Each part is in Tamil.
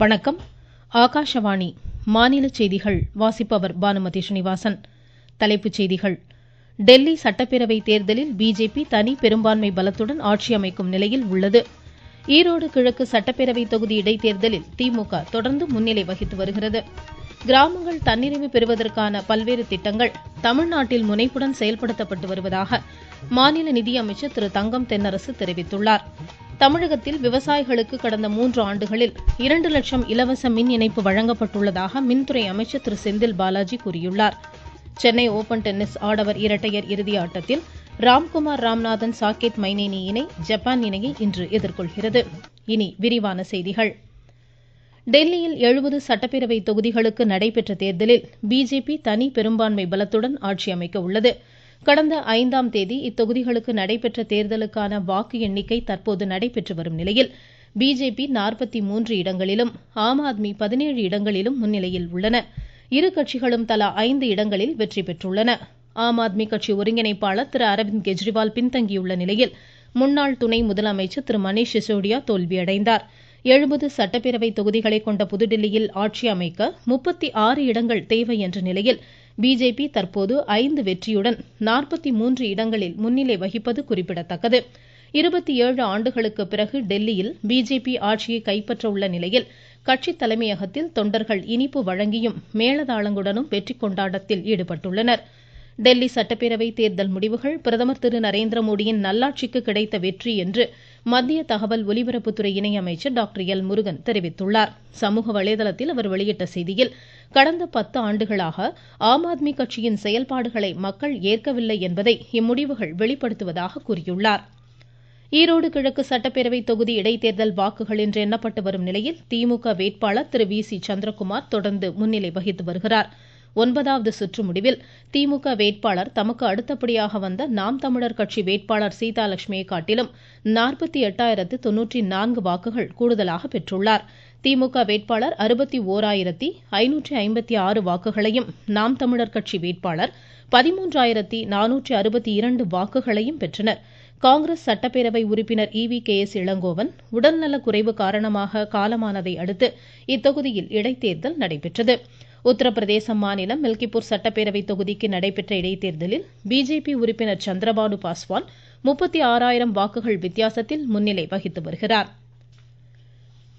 வணக்கம். ஆகாஷவாணி மாநில செய்திகள் வாசிப்பவர் பானுமதி ஸ்ரீனிவாசன். தலைப்புச் செய்திகள். டெல்லி சட்டப்பேரவை தேர்தலில் பிஜேபி தனி பெரும்பான்மை பலத்துடன் ஆட்சி அமைக்கும் நிலையில் உள்ளது. ஈரோடு கிழக்கு சட்டப்பேரவை தொகுதி இடைத்தேர்தலில் திமுக தொடர்ந்து முன்னிலை வகித்து வருகிறது. கிராமங்கள் தன்னிறைவு பெறுவதற்கான பல்வேறு திட்டங்கள் தமிழ்நாட்டில் முனைப்புடன் செயல்படுத்தப்பட்டு வருவதாக மாநில நிதியமைச்சர் திரு தங்கம் தென்னரசு தெரிவித்துள்ளார். தமிழகத்தில் விவசாயிகளுக்கு கடந்த மூன்று ஆண்டுகளில் இரண்டு லட்சம் இலவச மின் இணைப்பு வழங்கப்பட்டுள்ளதாக மின்துறை அமைச்சர் திரு செந்தில் பாலாஜி கூறியுள்ளார். சென்னை ஓபன் டென்னிஸ் ஆடவர் இரட்டையர் இறுதி ஆட்டத்தில் ராம்குமார் ராம்நாதன் சாக்கெட் மைனேனி இணை ஜப்பான் இணையை இன்று எதிர்கொள்கிறது. இனி விரிவான செய்திகள். டெல்லியில் எழுபது சட்டப்பேரவை தொகுதிகளுக்கு நடைபெற்ற தேர்தலில் பிஜேபி தனி பெரும்பான்மை பலத்துடன் ஆட்சி அமைக்க உள்ளது. கடந்த ஐந்தாம் தேதி இத்தொகுதிகளுக்கு நடைபெற்ற தேர்தலுக்கான வாக்கு எண்ணிக்கை தற்போது நடைபெற்று வரும் நிலையில் பிஜேபி நாற்பத்தி மூன்று இடங்களிலும் ஆம் ஆத்மி பதினேழு இடங்களிலும் முன்னிலையில் உள்ளன. இரு கட்சிகளும் தலா ஐந்து இடங்களில் வெற்றி பெற்றுள்ளன. ஆம் ஆத்மி கட்சி ஒருங்கிணைப்பாளர் திரு அரவிந்த் கெஜ்ரிவால் பின்தங்கியுள்ள நிலையில் முன்னாள் துணை முதலமைச்சர் திரு மணீஷ் சிசோடியா தோல்வியடைந்தார். எழுபது சட்டப்பேரவை தொகுதிகளை கொண்ட புதுடில்லியில் ஆட்சி அமைக்க முப்பத்தி ஆறு இடங்கள் தேவை என்ற நிலையில் பிஜேபி தற்போது ஐந்து வெற்றியுடன் நாற்பத்தி மூன்று இடங்களில் முன்னிலை வகிப்பது குறிப்பிடத்தக்கது. இருபத்தி ஏழு ஆண்டுகளுக்கு பிறகு டெல்லியில் பிஜேபி ஆட்சியை கைப்பற்ற உள்ள நிலையில் கட்சி தலைமையகத்தில் தொண்டர்கள் இனிப்பு வழங்கியும் மேளதாளங்களுடனும் வெற்றி கொண்டாட்டத்தில் ஈடுபட்டுள்ளனர். டெல்லி சட்டப்பேரவை தேர்தல் முடிவுகள் பிரதமர் திரு நரேந்திர மோடியின் நல்லாட்சிக்கு கிடைத்த வெற்றி என்று மத்திய தகவல் ஒலிபரப்புத்துறை இணையமைச்சர் டாக்டர் எல் முருகன் தெரிவித்துள்ளார். சமூக வலைதளத்தில் அவர் வெளியிட்ட செய்தியில் கடந்த பத்து ஆண்டுகளாக ஆம் ஆத்மி கட்சியின் செயல்பாடுகளை மக்கள் ஏற்கவில்லை என்பதை இம்முடிவுகள் வெளிப்படுத்துவதாக கூறியுள்ளார். ஈரோடு கிழக்கு சட்டப்பேரவை தொகுதி இடைத்தேர்தல் வாக்குகள் இன்று எண்ணப்பட்டு வரும் நிலையில் திமுக வேட்பாளர் திரு வி சி சந்திரகுமார் தொடர்ந்து முன்னிலை வகித்து வருகிறார். ஒன்பதாவது சுற்று முடிவில் திமுக வேட்பாளர் தமக்கு அடுத்தபடியாக வந்த நாம் தமிழர் கட்சி வேட்பாளர் சீதாலட்சுமியை காட்டிலும் நாற்பத்தி எட்டாயிரத்து தொன்னூற்றி நான்கு வாக்குகள் கூடுதலாக பெற்றுள்ளார். திமுக வேட்பாளர் அறுபத்தி ஓராயிரத்தி ஐநூற்றி ஐம்பத்தி ஆறு வாக்குகளையும் நாம் தமிழர் கட்சி வேட்பாளர் பதிமூன்றாயிரத்தி நானூற்றி அறுபத்தி இரண்டு வாக்குகளையும் பெற்றனர். காங்கிரஸ் சட்டப்பேரவை உறுப்பினர் E V K S Elangovan உடல்நலக் குறைவு காரணமாக காலமானதை அடுத்து இத்தொகுதியில் இடைத்தேர்தல் நடைபெற்றது. உத்தரப்பிரதேச மாநிலம் மில்கிப்பூர் சட்டப்பேரவை தொகுதிக்கு நடைபெற்ற இடைத்தேர்தலில் பிஜேபி உறுப்பினர் சந்திரபானு பாஸ்வான் முப்பத்தி ஆறாயிரம் வாக்குகள் வித்தியாசத்தில் முன்னிலை வகித்து வருகிறார்.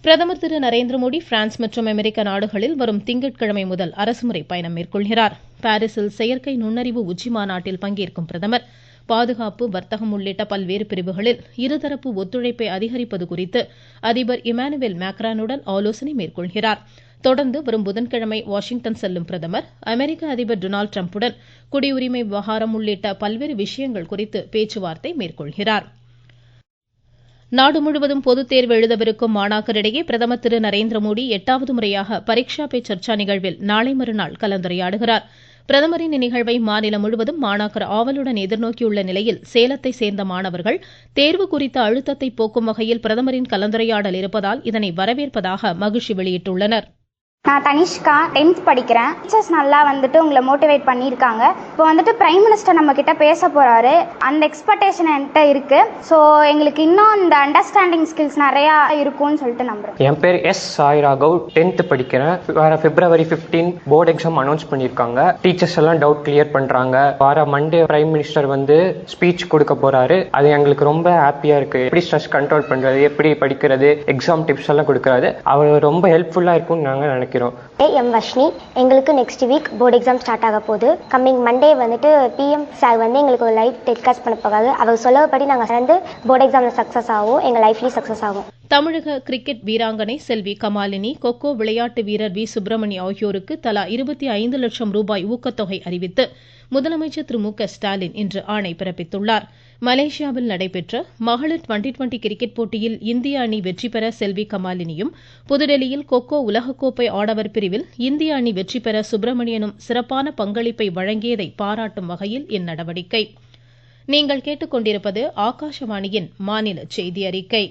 பிரதமர் திரு நரேந்திர மோடி பிரான்ஸ் மற்றும் அமெரிக்க நாடுகளில் வரும் திங்கட்கிழமை முதல் அரசுமுறை பயணம் மேற்கொள்கிறார். பாரிஸில் செயற்கை நுண்ணறிவு உச்சி மாநாட்டில் பங்கேற்கும் பிரதமர் பாதுகாப்பு வர்த்தகம் உள்ளிட்ட பல்வேறு பிரிவுகளில் இருதரப்பு ஒத்துழைப்பை அதிகரிப்பது குறித்து அதிபர் இமானுவேல் மேக்ரானுடன் ஆலோசனை மேற்கொள்கிறார். தொடர்ந்து வரும் புதன்கிழமை வாஷிங்டன் செல்லும் பிரதமர் அமெரிக்க அதிபர் டொனால்டு டிரம்புடன் குடியுரிமை விவகாரம் உள்ளிட்ட பல்வேறு விஷயங்கள் குறித்து பேச்சுவார்த்தை மேற்கொள்கிறார். நாடு முழுவதும் பொதுத் தேர்வு எழுதவிருக்கும் மாணாக்கரிடையே பிரதமர் திரு நரேந்திர மோடி எட்டாவது முறையாக பரீட்சா பே சர்ச்சா நிகழ்வில் நாளை மறுநாள் கலந்துரையாடுகிறார். பிரதமரின் இந்நிகழ்வை மாநிலம் முழுவதும் மாணாக்கர் ஆவலுடன் எதிர்நோக்கியுள்ள நிலையில் சேலத்தை சேர்ந்த மாணவர்கள் தேர்வு குறித்த அழுத்தத்தை போக்கும் வகையில் பிரதமரின் கலந்துரையாடல் இருப்பதால் இதனை வரவேற்பதாக மகிழ்ச்சி வெளியிட்டுள்ளனர். நான் தனிஷ்கா டென்த் படிக்கிறேன். டீச்சர்ஸ் நல்லா வந்துட்டு உங்களை மோட்டிவேட் பண்ணியிருக்காங்க. இப்போ வந்துட்டு பிரைம் மினிஸ்டர் நம்ம கிட்ட பேச போறாரு. அந்த எக்ஸ்பெக்டேஷன் என்கிட்ட இருக்கு. ஸோ எங்களுக்கு இன்னும் இந்த அண்டர்ஸ்டாண்டிங் ஸ்கில்ஸ் நிறையா இருக்கும்னு சொல்லிட்டு நம்புறேன். என் பேர் எஸ் சாய் ராகவ். டென்த்து படிக்கிறேன். வர February fifteen board exam announce பண்ணியிருக்காங்க. டீச்சர்ஸ் எல்லாம் டவுட் கிளியர் பண்ணுறாங்க வர மண்டே பிரைம் மினிஸ்டர் வந்து ஸ்பீச் கொடுக்க போறாரு. அது எங்களுக்கு ரொம்ப ஹாப்பியாக இருக்கு. எப்படி ஸ்ட்ரெஸ் கண்ட்ரோல் பண்ணுறது எப்படி படிக்கிறது? எக்ஸாம் டிப்ஸ் எல்லாம் கொடுக்குறாரு. அவர் ரொம்ப ஹெல்ப்ஃபுல்லாக இருக்கும்னு நாங்கள் நினைக்கிறோம். எம் வஷ்னி எங்களுக்கு next week board exam start ஆக போகுது. கம்மிங் மண்டே வந்துட்டு பிஎம் சார் வந்து எங்களுக்கு ஒரு லைவ் டெலிகாஸ்ட் பண்ண போகாது அவர் சொல்லபடி நாங்கள் சேர்ந்து போர்டு எக்ஸாமில் சக்ஸஸ் ஆகும் எங்கள் லைஃப்லேயும் சக்ஸஸ் ஆகும். தமிழக கிரிக்கெட் வீராங்கனை செல்வி கமாலினி கொக்கோ விளையாட்டு வீரர் வி. சுப்பிரமணி ஆகியோருக்கு தலா இருபத்தி ஐந்து லட்சம் ரூபாய் ஊக்கத்தொகை அறிவித்து முதலமைச்சர் திரு. மு. க. ஸ்டாலின் இன்று ஆணை பிறப்பித்துள்ளார். மலேசியாவில் நடைபெற்ற மகளிர் டுவெண்டி டுவெண்டி கிரிக்கெட் போட்டியில் இந்திய அணி வெற்றி பெற செல்வி கமாலினியும் புதுடெல்லியில் கொக்கோ உலகக்கோப்பை ஆடவர் பிரிவில் இந்திய அணி வெற்றி பெற சுப்பிரமணியனும் சிறப்பான பங்களிப்பை வழங்கியதை பாராட்டும் வகையில் இந்நடவடிக்கை. நீங்கள் கேட்டுக்கொண்டிருப்பது ஆகாஷவாணியின் மாநில செய்தி அறிக்கை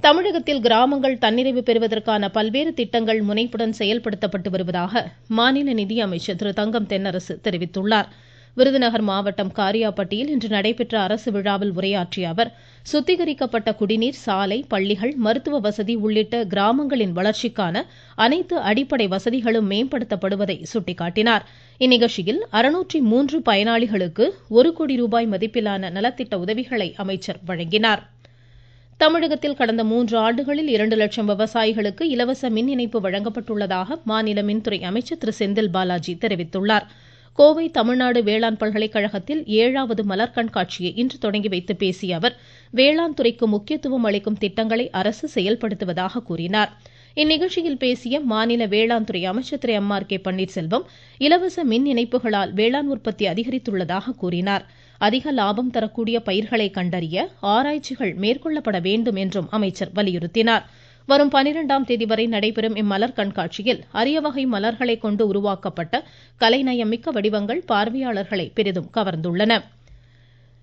தமிழகத்தில் கிராமங்கள் தன்னிறைவு பெறுவதற்கான பல்வேறு திட்டங்கள் முனைப்புடன் செயல்படுத்தப்பட்டு வருவதாக மாநில நிதியமைச்சர் திரு தங்கம் தென்னரசு தெரிவித்துள்ளார். விருதுநகர் மாவட்டம் காரியாபட்டியில் இன்று நடைபெற்ற அரசு விழாவில் உரையாற்றிய அவர் சுத்திகரிக்கப்பட்ட குடிநீர் சாலை பள்ளிகள் மருத்துவ வசதி உள்ளிட்ட கிராமங்களின் வளர்ச்சிக்கான அனைத்து அடிப்படை வசதிகளும் மேம்படுத்தப்படுவதை சுட்டிக்காட்டினார். இந்நிகழ்ச்சியில் அறுநூற்றி மூன்று பயனாளிகளுக்கு ஒரு கோடி ரூபாய் மதிப்பிலான நலத்திட்ட உதவிகளை அமைச்சர் வழங்கினார். தமிழகத்தில் கடந்த மூன்று ஆண்டுகளில் இரண்டு லட்சம் விவசாயிகளுக்கு இலவச மின் இணைப்பு வழங்கப்பட்டுள்ளதாக மாநில மின்துறை அமைச்சர் திரு செந்தில் பாலாஜி தெரிவித்துள்ளார். கோவை தமிழ்நாடு வேளாண் பல்கலைக்கழகத்தில் ஏழாவது மலர் கண்காட்சியை இன்று தொடங்கி வைத்து பேசிய அவர் வேளாண் துறைக்கு முக்கியத்துவம் அளிக்கும் திட்டங்களை அரசு செயல்படுத்துவதாக கூறினார். இந்நிகழ்ச்சியில் பேசிய மாநில வேளாண் துறை அமைச்சர் Thiru M R K Panneerselvam இலவச மின் இணைப்புகளால் வேளாண் உற்பத்தி அதிகரித்துள்ளதாக கூறினார். அதிக லாபம் தரக்கூடிய பயிர்களை கண்டறிய ஆராய்ச்சிகள் மேற்கொள்ளப்பட வேண்டும் என்றும் அமைச்சர் வலியுறுத்தினார். வரும் பனிரெண்டாம் தேதி வரை நடைபெறும் இம்மலர் கண்காட்சியில் அரிய வகை மலர்களை கொண்டு உருவாக்கப்பட்ட கலைநயமிக்க வடிவங்கள் பார்வையாளர்களை பெரிதும் கவர்ந்துள்ளன.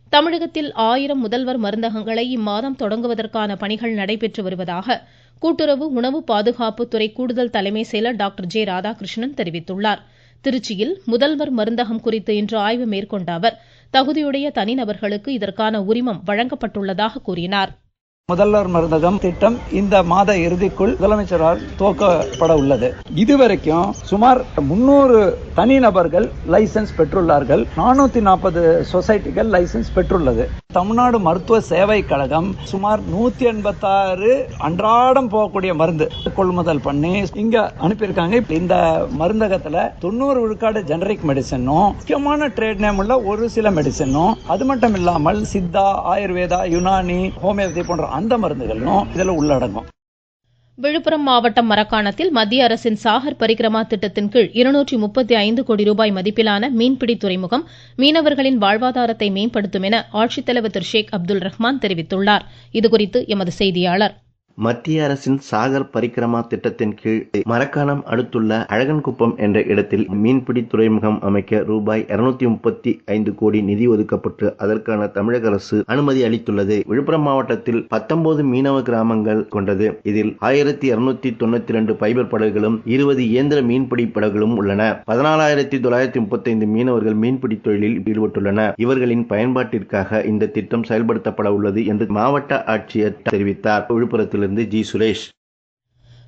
தமிழகத்தில் ஆயிரம் முதல்வர் மருந்தகங்களை இம்மாதம் தொடங்குவதற்கான பணிகள் நடைபெற்று வருவதாக கூட்டுறவு உணவு பாதுகாப்பு துறை கூடுதல் தலைமை செயலர் டாக்டர் ஜே ராதாகிருஷ்ணன் தெரிவித்துள்ளார். திருச்சியில் முதல்வர் மருந்தகம் குறித்து இன்று ஆய்வு மேற்கொண்ட அவர் தகுதியுடைய தனிநபர்களுக்கு இதற்கான உரிமம் வழங்கப்பட்டுள்ளதாக கூறினார். முதல்வர் மருந்தகம் திட்டம் இந்த மாத இறுதிக்குள் முதலமைச்சரால் துவக்கப்பட உள்ளது. இதுவரைக்கும் சுமார் முன்னூறு தனிநபர்கள் லைசன்ஸ் பெற்றுள்ளார்கள். நானூத்தி நாற்பது சொசைட்டிகள் லைசன்ஸ் பெற்றுள்ளது. தமிழ்நாடு மருத்துவ சேவை கழகம் சுமார் நூத்தி எண்பத்தாறு அன்றாடம் போகக்கூடிய மருந்து கொள்முதல் பண்ணி இங்க அனுப்பியிருக்காங்க. இந்த மருந்தகத்துல தொண்ணூறு விழுக்காடு ஜெனரிக் மெடிசனும் முக்கியமான ட்ரேட் நேம் உள்ள ஒரு சில மெடிசனும் அது மட்டும் இல்லாமல் சித்தா ஆயுர்வேதா யுனானி ஹோமியோபதி போன்ற அந்த மருந்துகளும் இதில் உள்ளடங்கும். விழுப்புரம் மாவட்டம் மரக்காணத்தில் மத்திய அரசின் சாகர் பரிக்கிரமா திட்டத்தின் கீழ் இருநூற்றி முப்பத்தி ஐந்து கோடி ரூபாய் மதிப்பிலான மீன்பிடி துறைமுகம் மீனவர்களின் வாழ்வாதாரத்தை மேம்படுத்தும் என ஆட்சித்தலைவர் திரு ஷேக் அப்துல் ரஹ்மான் தெரிவித்துள்ளார். இதுகுறித்து எமது செய்தியாளர் மத்திய அரசின் சாகர் பரிக்கிரமா திட்டத்தின் கீழ் மரக்காணம் அடுத்துள்ள அழகன்குப்பம் என்ற இடத்தில் மீன்பிடி துறைமுகம் அமைக்க ரூபாய் இருநூத்தி முப்பத்தி ஐந்து கோடி நிதி ஒதுக்கப்பட்டு அதற்கான தமிழக அரசு அனுமதி அளித்துள்ளது. விழுப்புரம் மாவட்டத்தில் பத்தொன்பது மீனவ கிராமங்கள் கொண்டது. இதில் ஆயிரத்தி இருநூத்தி தொண்ணூத்தி ரெண்டு பைபர் படகுகளும் இருபது இயந்திர மீன்பிடி படகுகளும் உள்ளன. பதினாலாயிரத்தி தொள்ளாயிரத்தி முப்பத்தி ஐந்து மீனவர்கள் மீன்பிடி தொழிலில் ஈடுபட்டுள்ளனர் இவர்களின் பயன்பாட்டிற்காக இந்த திட்டம் செயல்படுத்தப்பட உள்ளது என்று மாவட்ட ஆட்சியர் தெரிவித்தார். விழுப்புரத்தில் இருந்து ஜி சுரேஷ்.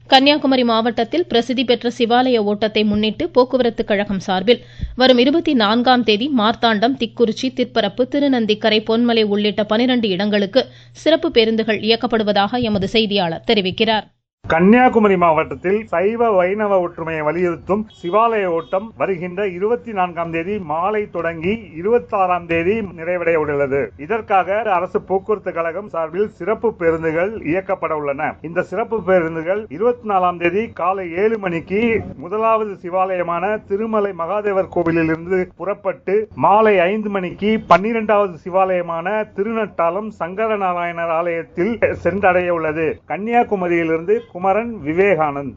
கன்னியாகுமரி மாவட்டத்தில் பிரசித்தி பெற்ற சிவாலய ஓட்டத்தை முன்னிட்டு போக்குவரத்து கழகம் சார்பில் வரும் இருபத்தி நான்காம் தேதி மார்த்தாண்டம் திக்குறிச்சி திற்பரப்பு திருநந்திக்கரை பொன்மலை உள்ளிட்ட பனிரண்டு இடங்களுக்கு சிறப்பு பேருந்துகள் இயக்கப்படுவதாக எமது செய்தியாளர் தெரிவிக்கிறார். கன்னியாகுமரி மாவட்டத்தில் சைவ வைணவ ஒற்றுமையை வலியுறுத்தும் சிவாலய ஓட்டம் வருகின்ற இருபத்தி நான்காம் தேதி மாலை தொடங்கி இருபத்தி ஆறாம் தேதி நிறைவடைய உள்ளது. இதற்காக அரசு போக்குவரத்து கழகம் சார்பில் சிறப்பு பேருந்துகள் இயக்கப்பட உள்ளன. இந்த சிறப்பு பேருந்துகள் இருபத்தி நாலாம் தேதி காலை ஏழு மணிக்கு முதலாவது சிவாலயமான திருமலை மகாதேவர் கோவிலில் இருந்து புறப்பட்டு மாலை ஐந்து மணிக்கு பன்னிரெண்டாவது சிவாலயமான திருநட்டாலம் சங்கர நாராயணர் ஆலயத்தில் சென்றடைய உள்ளது. கன்னியாகுமரியிலிருந்து குமரன் விவேகானந்த்.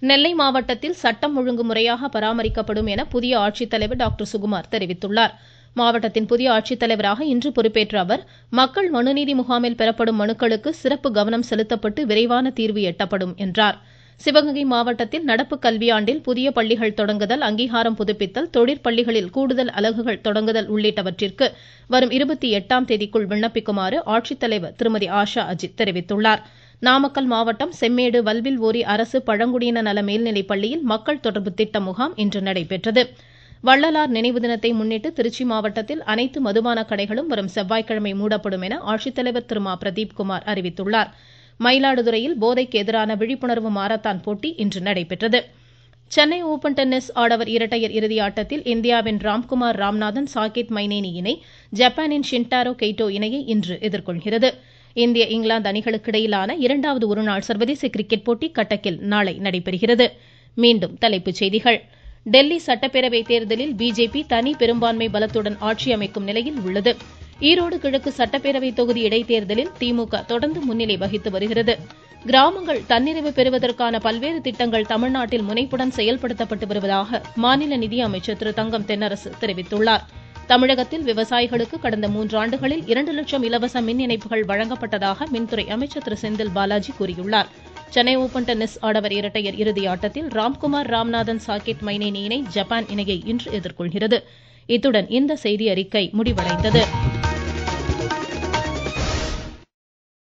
நெல்லை மாவட்டத்தில் சட்டம் ஒழுங்கு முறையாக பராமரிக்கப்படும் என புதிய ஆட்சித்தலைவர் டாக்டர் சுகுமார் தெரிவித்துள்ளார். மாவட்டத்தின் புதிய ஆட்சித்தலைவராக இன்று பொறுப்பேற்ற அவர் மக்கள் மனுநீதி முகாமில் பெறப்படும் மனுக்களுக்கு சிறப்பு கவனம் செலுத்தப்பட்டு விரைவான தீர்வு எட்டப்படும் என்றார். சிவகங்கை மாவட்டத்தில் நடப்பு கல்வியாண்டில் புதிய பள்ளிகள் தொடங்குதல் அங்கீகாரம் புதுப்பித்தல் தொழிற்பள்ளிகளில் கூடுதல் அலகுகள் தொடங்குதல் உள்ளிட்டவற்றிற்கு வரும் இருபத்தி எட்டாம் தேதிக்குள் விண்ணப்பிக்குமாறு ஆட்சித்தலைவர் திருமதி ஆஷா அஜித் தெரிவித்துள்ளாா் நாமக்கல் மாவட்டம் செம்மேடு வல்வில் ஓரி அரசு பழங்குடியின நல மேல்நிலைப் பள்ளியில் மக்கள் தொடர்பு திட்ட முகாம் இன்று நடைபெற்றது. வள்ளலார் நினைவு தினத்தை முன்னிட்டு திருச்சி மாவட்டத்தில் அனைத்து மதுபான கடைகளும் வரும் செவ்வாய்க்கிழமை மூடப்படும் என ஆட்சித்தலைவர் திரு. மா. பிரதீப்குமார் அறிவித்துள்ளார். மயிலாடுதுறையில் போதைக்கு எதிரான விழிப்புணர்வு மாரத்தான் போட்டி இன்று நடைபெற்றது. சென்னை ஓபன் டென்னிஸ் ஆடவர் இரட்டையர் இறுதி ஆட்டத்தில் இந்தியாவின் ராம்குமார் ராம்நாதன் சாகித் மைனேனி இணை ஜப்பானின் ஷின்டாரோ கெய்டோ இணையை இன்று எதிர்கொள்கிறது. இந்திய இங்கிலாந்து அணிகளுக்கு இடையிலான இரண்டாவது ஒருநாள் சர்வதேச கிரிக்கெட் போட்டி கட்டக்கில் நாளை நடைபெறுகிறது. மீண்டும் தலைப்புச் செய்திகள். டெல்லி சட்டப்பேரவை தேர்தலில் பிஜேபி தனி பெரும்பான்மை பலத்துடன் ஆட்சி அமைக்கும் நிலையில் உள்ளது. ஈரோடு கிழக்கு சட்டப்பேரவை தொகுதி இடைத்தேர்தலில் திமுக தொடர்ந்து முன்னிலை வகித்து வருகிறது. கிராமங்கள் தன்னிறைவு பெறுவதற்கான பல்வேறு திட்டங்கள் தமிழ்நாட்டில் முனைப்புடன் செயல்படுத்தப்பட்டு வருவதாக மாநில நிதியமைச்சர் திரு தங்கம் தென்னரசு தெரிவித்துள்ளார். தமிழகத்தில் விவசாயிகளுக்கு கடந்த மூன்றாண்டுகளில் இரண்டு லட்சம் இலவச மின் இணைப்புகள் வழங்கப்பட்டதாக மின்துறை அமைச்சர் திரு செந்தில் பாலாஜி கூறியுள்ளார். சென்னை ஓபன் டென்னிஸ் ஆடவர் இரட்டையர் இறுதி ஆட்டத்தில் ராம்குமார் ராம்நாதன் சாக்கெட் மைனேனி இணை ஜப்பான் இணையை இன்று எதிர்கொள்கிறது. இத்துடன் இந்த செய்தி அறிக்கை முடிவடைந்தது.